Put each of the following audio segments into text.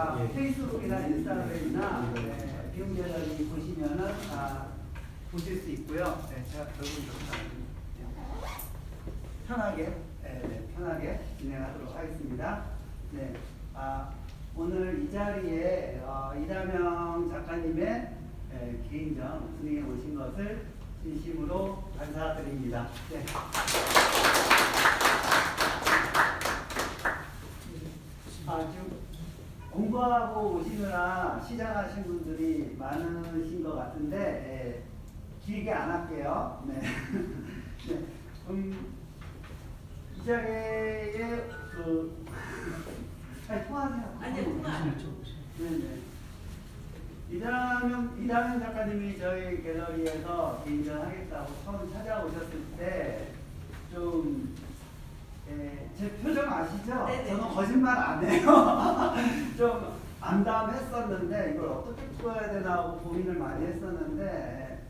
아, 예. 페이스북이나 인스타그램이나 네, 비용재단이 보시면은 아, 보실 수 있고요. 네, 제가 결국 좀 편하게 네, 네, 편하게 진행하도록 하겠습니다. 네, 아, 오늘 이 자리에 어, 이다명 작가님의 네, 개인전 진행해 오신 것을 진심으로 감사드립니다. 네. 아, 지금 공부하고 오시느라 시작하신 분들이 많으신 것 같은데 예, 길게 안 할게요. 네. 네. 음, 이 자리에 그 아니 통화하세요. 아니요, 통화. 네네. 이다명 이다명 작가님이 저희 갤러리에서 개인전 하겠다고 처음 찾아오셨을 때 좀 예, 제 표정 아시죠? 네네. 저는 거짓말 안 해요. 좀 암담했었는데 이걸 어떻게 풀어야 되나 하고 고민을 많이 했었는데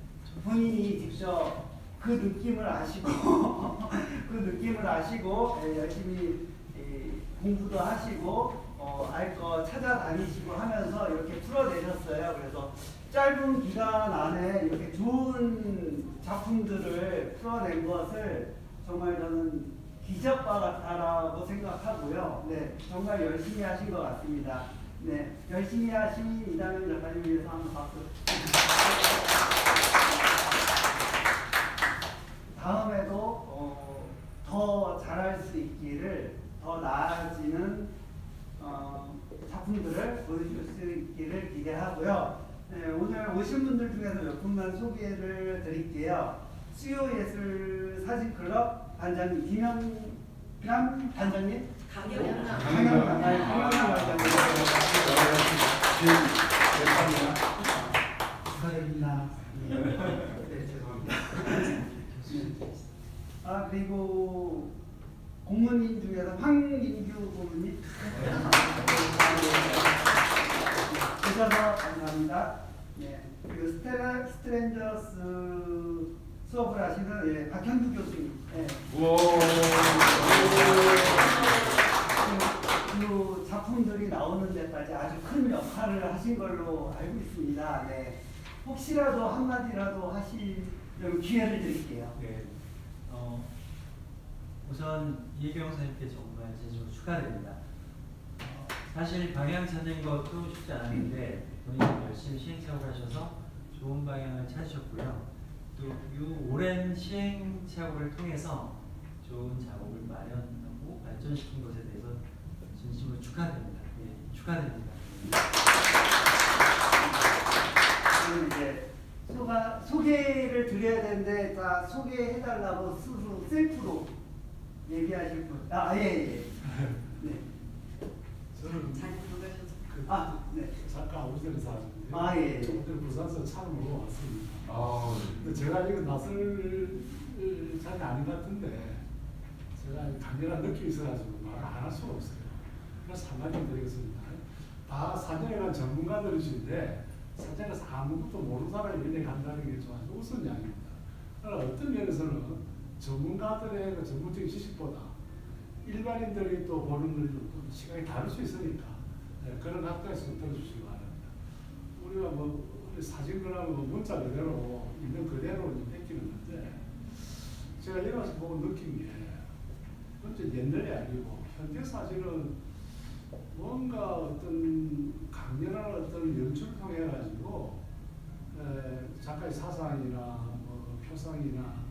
본인이 직접 그 느낌을 아시고 그 느낌을 아시고 예, 열심히 예, 공부도 하시고 어, 알 거 찾아다니시고 하면서 이렇게 풀어내셨어요. 그래서 짧은 기간 안에 이렇게 좋은 작품들을 풀어낸 것을 정말 저는 기적과 같다라고 생각하고요. 네, 정말 열심히 하신 것 같습니다. 네, 열심히 하신 이다명 작가님 위해서 한번 박수. 다음에도 어, 더 잘할 수 있기를 더 나아지는 어, 작품들을 보여줄 수 있기를 기대하고요. 네, 오늘 오신 분들 중에서 몇 분만 소개를 드릴게요. 수요예술 사진클럽 반장님 김영남 반장님 강경남. 강영남 아니, 강영남 반장님 축하드립니다. 네, 죄송합니다. 아 그리고 공무원님 중에서 황인규 고문님 오셔서 감사합니다. 네. 그리고 스테라 스트레인저스 수업을 하시는 예, 박현두 교수님. 예. 그, 그 작품들이 나오는 데까지 아주 큰 역할을 하신 걸로 알고 있습니다. 네. 혹시라도 한마디라도 하시려면 기회를 드릴게요. 네. 어, 우선 이혜경 선생님께 정말 진심으로 축하드립니다. 어, 사실 방향 찾는 것도 쉽지 않았는데 본인이 열심히 시행착오를 하셔서 좋은 방향을 찾으셨고요. 또이 오랜 시행 착오를 통해서 좋은 작업을 마련하고 발전시킨 것에 대해서 진심으로 축하드립니다. 예, 축하드립니다. 그럼 이제 소가, 소개를 드려야 되는데 다 소개해달라고 스스로 셀프로 얘기하실 분. 아, 예, 예. 네. 저는 잘 들어가셔서. 그 아, 네. 작가 아우전에 사 아, 예. 오늘 부산서 처음으로 왔습니다. 아, 근데 제가 이거 낯설 자리 아닌 것 같은데 제가 강렬한 느낌이 있어가지고 말을 안 할 수가 없어요. 그래서 한 말씀 드리겠습니다. 다 사전에 간 전문가들이신데 사전에서 아무것도 모르는 사람이 연예 간다는 게 좀 아주 우스운 양입니다. 그러나 어떤 면에서는 전문가들의 그 전문적인 지식보다 일반인들이 또 보는 또 시각이 다를 수 있으니까 네, 그런 들어주시기 바랍니다. 우리가 뭐 우리 사진관하고 뭐 문자 그대로 있는 그대로 좀 뺏기는 건데 제가 여기 와서 보고 느낀 게 완전 옛날이 아니고 현대 사진은 뭔가 어떤 강렬한 어떤 연출을 통해 가지고 작가의 사상이나 뭐 표상이나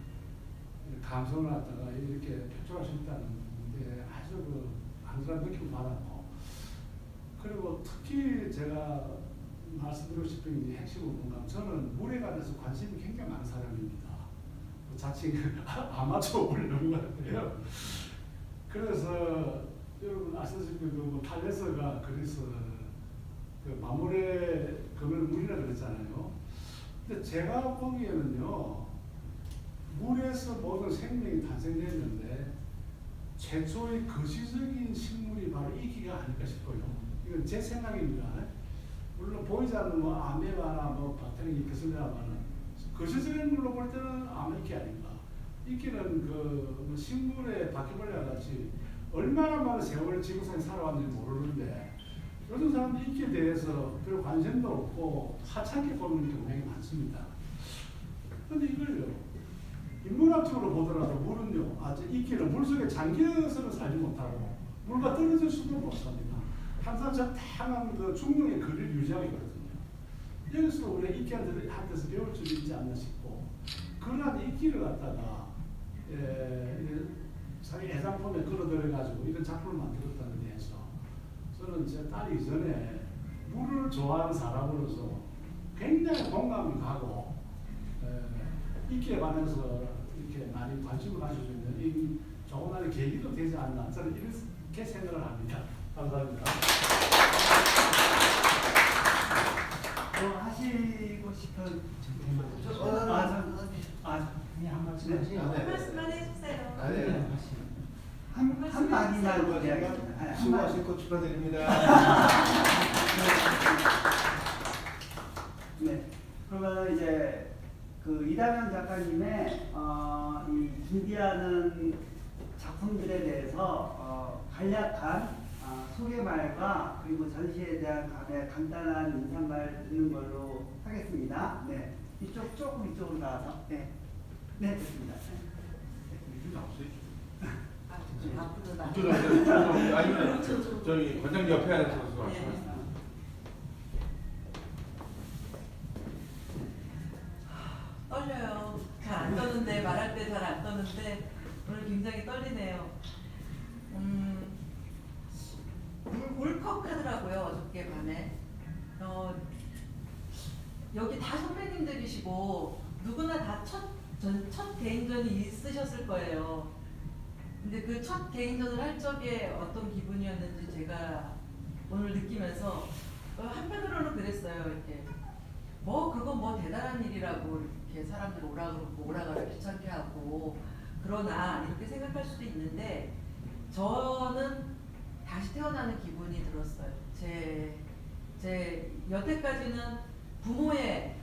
감성을 갖다가 이렇게 표출할 수 있다는 데 아주 그 강렬한 느낌을 받았고 그리고 특히 제가 말씀드리고 싶은 게 핵심은 뭔가 저는 물에 관해서 관심이 굉장히 많은 사람입니다. 뭐 자칭 아마추어 물는 것 같아요. 그래서 여러분 아시다시피 그 팔레서가 그래서 그 마물에 그걸 물이라 그랬잖아요. 근데 제가 보기에는요 물에서 모든 생명이 탄생됐는데 최초의 거시적인 식물이 바로 이 기가 아닐까 싶어요. 이건 제 생각입니다. 물론 보이지 않는 뭐 아메바나 뭐 박테리아 있겠습니다만은 거시적인 물로 볼 때는 이기 아닌가. 이기는 그뭐 식물의 바퀴벌레와 같이 얼마나 많은 세월을 지구상에 살아왔는지 모르는데 요즘 사람들이 이기에 대해서 별 관심도 없고 하찮게 보는 게 굉장히 많습니다. 근데 이걸요, 인문학적으로 보더라도 물은요, 아주 이끼는 물속에 잠겨서는 살지 못하고 물과 떨어질 수도 못 삽니다. 저 다양한 그 중용의 거리를 유지하고 있거든요. 여기서 우리가 이끼한테 한테서 배울 점이 있지 않나 싶고 그러한 이끼를 갖다가 예, 자기 애상품에 끌어들여가지고 이런 작품을 만들었다는 데에서 저는 제 딸이 이전에 물을 좋아하는 사람으로서 굉장히 공감이 가고 에, 이기에 관해서 이렇게 많이 관심을 수 있는 이 조그마한 계기도 되지 않나 저는 이렇게 생각을 합니다. 감사합니다. 뭐 하시고 싶은 저- 어, 아, 저, 아, 그냥 한 말씀 네. 하세요. 한 말씀만 해주세요. 아, 네. 한, 한 마디만 이야기하겠습니다. 한 수고하실 거 축하드립니다. 네. 그러면 이제 그 이다면 작가님의 어, 이 준비하는 작품들에 대해서 어, 간략한 어, 소개말과 그리고 전시에 대한 간의 간단한 인사말 듣는 걸로 하겠습니다. 네. 이쪽 조금 이쪽으로 나와서 네. 네, 됐습니다. 아, 좀 앞으로 나. 이쪽으로 하세요. 아니면 저희 관장님 옆에 앉아서 네. 말씀하세요. 떨려요. 잘 안 떠는데 말할 때 잘 안 떠는데 오늘 굉장히 떨리네요. 음, 울, 울컥하더라고요 어저께 밤에. 어, 여기 다 선배님들이시고 누구나 다첫첫 개인전이 있으셨을 거예요. 근데 그 첫 개인전을 할 적에 어떤 기분이었는지 제가 오늘 느끼면서 어, 한편으로는 그랬어요. 이렇게 뭐 그거 뭐 대단한 일이라고 이렇게 사람들 오라 그러고 오라 가라 귀찮게 하고 그러나 이렇게 생각할 수도 있는데 저는 다시 태어나는 기분이 들었어요. 제, 제 여태까지는 부모에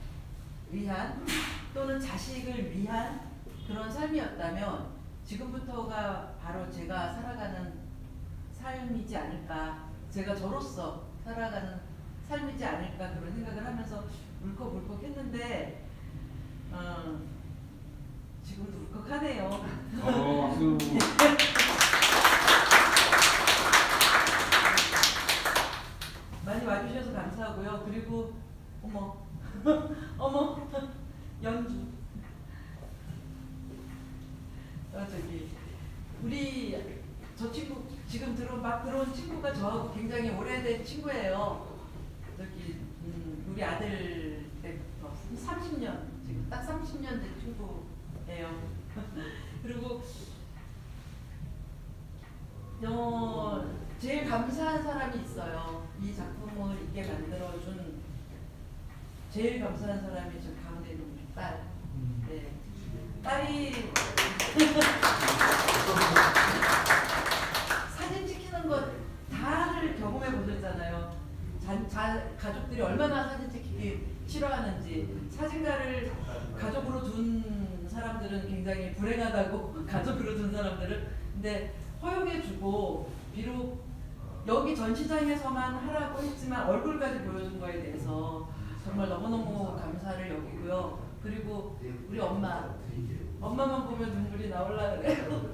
의한 또는 자식을 위한 그런 삶이었다면 지금부터가 바로 제가 살아가는 삶이지 않을까 제가 저로서 살아가는 삶이지 않을까 그런 생각을 하면서 울컥울컥 했는데 어, 지금도 울컥하네요. 어, 박수. 많이 와주셔서 감사하고요. 그리고 어머 어머 연주 어, 저기 우리 저 친구 지금 들어온 막 들어온 친구가 저하고 굉장히 오래된 친구예요. 저기 음, 우리 아들 때부터 30년 지금 딱 30년 된 친구예요. 그리고 어, 제일 감사한 사람이 있어요. 이 작품을 있게 만들어준 제일 감사한 사람이 저 우리 딸. 네. 딸이 사진 찍히는 것 다를 경험해 보셨잖아요. 자, 자, 가족들이 얼마나 사진 찍히기 싫어하는지 사진가를 가족으로 둔 사람들은 굉장히 불행하다고 가족으로 둔 사람들은 근데 허용해주고 비록 여기 전시장에서만 하라고 했지만 얼굴까지 보여준 거에 대해서 정말 너무너무 감사를 여기고요. 그리고 우리 엄마 엄마만 보면 눈물이 나올라 그래요.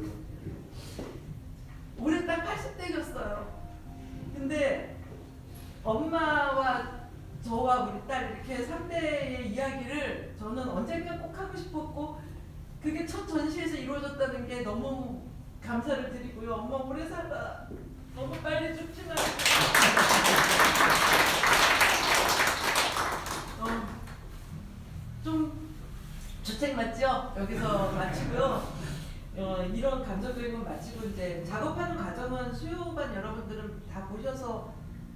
이루어졌다는 게 너무 감사를 드리고요. 엄마 오래 살아. 너무 빨리 죽지 말고. 어, 좀 주책 맞죠? 여기서 마치고요. 어, 이런 감정적인 건 마치고 이제 작업하는 과정은 수요반 여러분들은 다 보셔서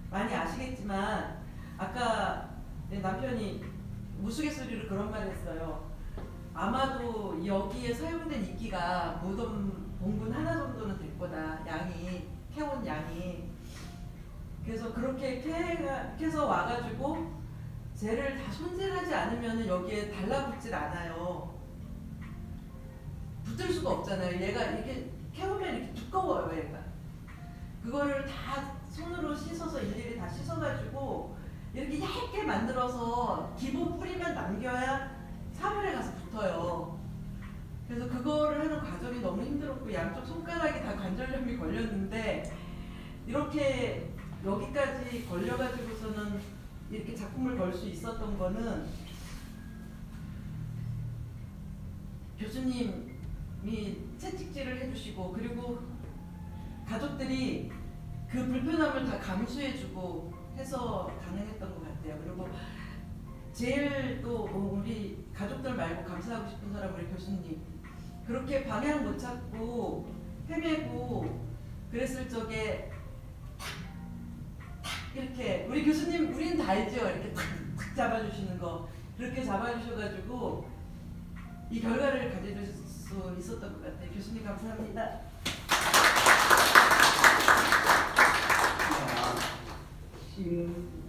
많이 아시겠지만 아까 내 남편이 우스갯소리로 그런 말 했어요. 아마도 여기에 사용된 이끼가 무덤 봉분 하나 정도는 될 거다. 양이 캐온 양이. 그래서 그렇게 캐가, 캐서 와가지고 쟤를 다 손질하지 않으면 여기에 달라붙질 않아요. 붙을 수가 없잖아요. 얘가 이렇게 캐오면 이렇게 두꺼워요, 얘가. 그거를 다 손으로 씻어서 일일이 다시 씻어가지고 이렇게 얇게 만들어서 기본 뿌리만 남겨야 3월에 가서 붙어요. 그래서 그거를 하는 과정이 너무 힘들었고 양쪽 손가락이 다 관절염이 걸렸는데 이렇게 여기까지 걸려가지고서는 이렇게 작품을 걸 수 있었던 거는 교수님이 채찍질을 해주시고 그리고 가족들이 그 불편함을 다 감수해주고 해서 가능했던 것 같아요. 그리고 제일 또 우리 가족들 말고 감사하고 싶은 사람 우리 교수님. 그렇게 방향 못 찾고 헤매고 그랬을 적에 탁 이렇게 우리 교수님 우리는 다 알죠? 이렇게 탁, 탁 잡아주시는 거. 그렇게 잡아주셔가지고 이 결과를 가져줄 수 있었던 것 같아요. 교수님 감사합니다. 음,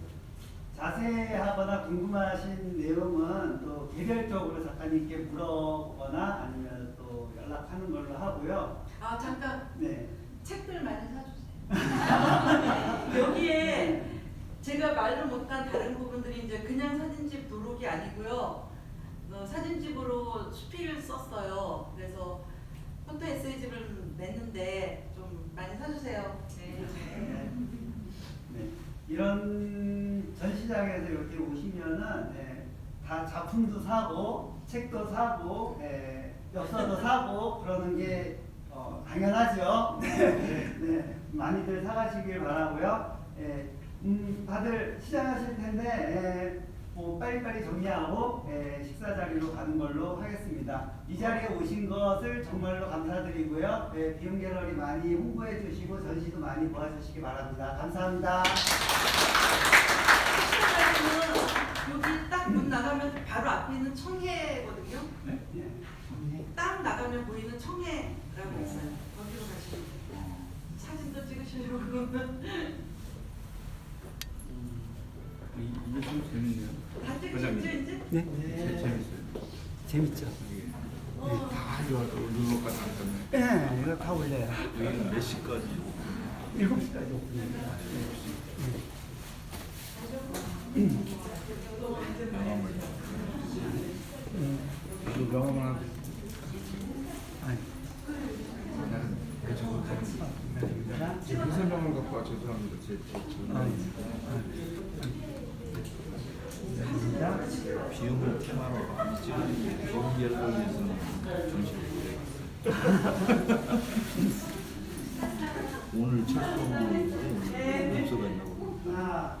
자세하거나 궁금하신 내용은 또 개별적으로 작가님께 물어보거나 아니면 또 연락하는 걸로 하고요. 아 잠깐 네. 책들 많이 사주세요 여기에 제가 말로 못한 다른 부분들이 이제 그냥 사진집 도록이 아니고요 어, 사진집으로 수필을 썼어요 그래서 포토 에세이집을 냈는데 좀 많이 사주세요 네. 네. 이런 전 시장에서 이렇게 오시면은 네, 다 작품도 사고 책도 사고 네, 엽서도 사고 그러는 게 어, 당연하죠. 네, 네, 많이들 사가시길 바라고요. 예, 음, 다들 시장하실 텐데 예, 뭐 빨리빨리 정리하고 예, 식사 자리로 가는 걸로 하겠습니다. 이 자리에 오신 것을 정말로 감사드리고요. 예, 비용 갤러리 많이 홍보해 주시고 전시도 많이 도와주시기 바랍니다. 감사합니다. 여기 딱 문 나가면 바로 앞에 있는 청해거든요 예. 딱 나가면 보이는 청해라고 있어요 거기로 가시면 돼요 사진도 찍으시려고 그러면 이- 이게 좀 재밌네요. 다 찍으셨죠 원장님. 이제? 네. 재- 재밌어요. 재밌죠? 이게 어. 다 이거 누르고까지 안 네, 이거 다 올려요. 떴네. 여기는 몇 시까지? 7시까지 오픈입니다. 이 거 명함을 아니, 나는 그 정도 되는 지금 설명을 갖고 와 죄송합니다. 제, 제, 아니, 비용을 테마로 많이 찍었는데 비용 갤러리에서는 전시를 못해갔어요. 오늘 첫 수업이 엽서가 있나 보고. 하나,